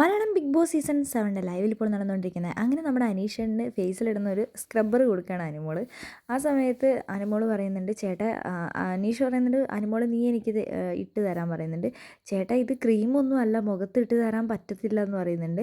Malayalam big Boss season സെവന്റെ ലൈവിൽ ഇപ്പോൾ നടന്നുകൊണ്ടിരിക്കുന്നത്. അങ്ങനെ നമ്മുടെ അനീഷന് ഫേസിലിടുന്ന ഒരു സ്ക്രബ്ബർ കൊടുക്കുകയാണ് അനുമോൾ ആ സമയത്ത് അനുമോൾ പറയുന്നുണ്ട് ചേട്ട അനീഷ് പറയുന്നുണ്ട് അനുമോൾ നീ എനിക്കിത് ഇട്ട് തരാൻ പറയുന്നുണ്ട്. ചേട്ടാ ഇത് ക്രീമൊന്നും അല്ല മുഖത്ത് ഇട്ട് തരാൻ പറ്റത്തില്ല എന്ന് പറയുന്നുണ്ട്.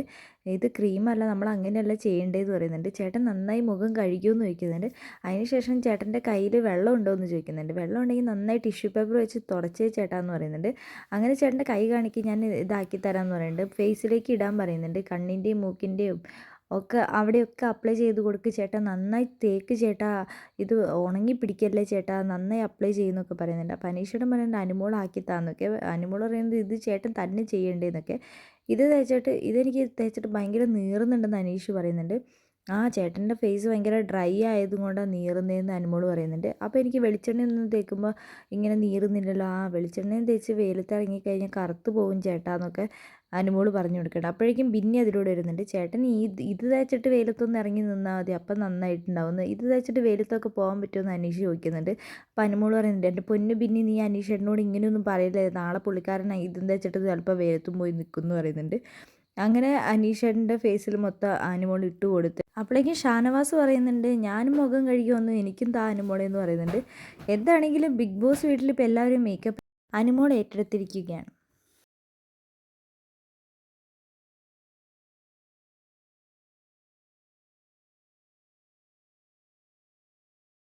ഇത് ക്രീമല്ല നമ്മൾ അങ്ങനെയല്ല ചെയ്യേണ്ടതെന്ന് പറയുന്നുണ്ട്. ചേട്ടൻ നന്നായി മുഖം കഴുകുമെന്ന് ചോദിക്കുന്നുണ്ട്. അതിനുശേഷം ചേട്ടന്റെ കയ്യിൽ വെള്ളം ഉണ്ടോ എന്ന് ചോദിക്കുന്നുണ്ട്. വെള്ളം ഉണ്ടെങ്കിൽ നന്നായി ടിഷ്യൂ പേപ്പർ വെച്ച് തുടച്ചേ ചേട്ടാ എന്ന് പറയുന്നുണ്ട്. അങ്ങനെ ചേട്ടന്റെ കൈ കാണിക്ക് ഞാൻ ഇതാക്കി തരാമെന്ന് പറയുന്നുണ്ട്. ഫേസിലേക്ക് ഇടാൻ പറയുന്നുണ്ട്. കണ്ണിന്റെയും മൂക്കിന്റെയും ഒക്കെ അവിടെയൊക്കെ അപ്ലൈ ചെയ്ത് കൊടുക്ക് ചേട്ടാ. നന്നായി തേക്ക് ചേട്ടാ. ഇത് ഉണങ്ങി പിടിക്കല്ലേ ചേട്ടാ. നന്നായി അപ്ലൈ ചെയ്യുന്നൊക്കെ പറയുന്നുണ്ട്. അപ്പോൾ അനീഷേട്ടൻ പറയുന്നുണ്ട് അനുമോളാക്കി താന്നൊക്കെ. അനുമോൾ പറയുന്നത് ഇത് ചേട്ടൻ തന്നെ ചെയ്യേണ്ടതെന്നൊക്കെ ഇത് തേച്ചിട്ട് ഇതെനിക്ക് തേച്ചിട്ട് ഭയങ്കര നീറുന്നുണ്ടെന്ന് അനീഷ് പറയുന്നുണ്ട്. ആ ചേട്ടന്റെ ഫേസ് ഭയങ്കര ഡ്രൈ ആയതുകൊണ്ടാണ് നീറുന്നതെന്ന് അനുമോൾ പറയുന്നുണ്ട്. അപ്പോൾ എനിക്ക് വെളിച്ചെണ്ണയൊന്നും തേക്കുമ്പോൾ ഇങ്ങനെ നീറുന്നില്ലല്ലോ. ആ വെളിച്ചെണ്ണയും തേച്ച് വെയിലത്ത് ഇറങ്ങിക്കഴിഞ്ഞാൽ കറുത്ത് പോകും ചേട്ടാന്നൊക്കെ അനുമോൾ പറഞ്ഞു കൊടുക്കട്ടെ അപ്പോഴേക്കും ബിന്നി അതിലൂടെ വരുന്നുണ്ട്. ചേട്ടൻ ഈ ഇത് തേച്ചിട്ട് വെയിലത്തൊന്ന് ഇറങ്ങി നിന്നാൽ മതി. അപ്പം നന്നായിട്ടുണ്ടാവുന്നു ഇത് തേച്ചിട്ട് വെയിലത്തൊക്കെ പോകാൻ പറ്റുമെന്ന് അനീഷ് ചോദിക്കുന്നുണ്ട്. അപ്പോൾ അനുമോൾ പറയുന്നുണ്ട് എന്റെ പൊന്നു ബിന്നി നീ അനീഷേട്ടനോട് ഇങ്ങനെയൊന്നും പറയില്ലേ? നാളെ പുള്ളിക്കാരൻ ഇതും തേച്ചിട്ട് ചിലപ്പോൾ വെയിലത്തും പോയി നിൽക്കും എന്ന് പറയുന്നുണ്ട്. അങ്ങനെ അനീഷേട്ടന്റെ ഫേസിൽ മൊത്തം അനുമോൾ ഇട്ട് കൊടുത്ത് അപ്പോഴേക്കും ഷാനവാസ് പറയുന്നുണ്ട് ഞാനും മുഖം കഴിക്കുമെന്ന് എനിക്കും താ അനുമോളെ എന്ന് പറയുന്നുണ്ട്. എന്താണെങ്കിലും ബിഗ് ബോസ് വീട്ടിൽ ഇപ്പോൾ എല്ലാവരും മേക്കപ്പ് അനുമോൾ ഏറ്റെടുത്തിരിക്കുകയാണ്.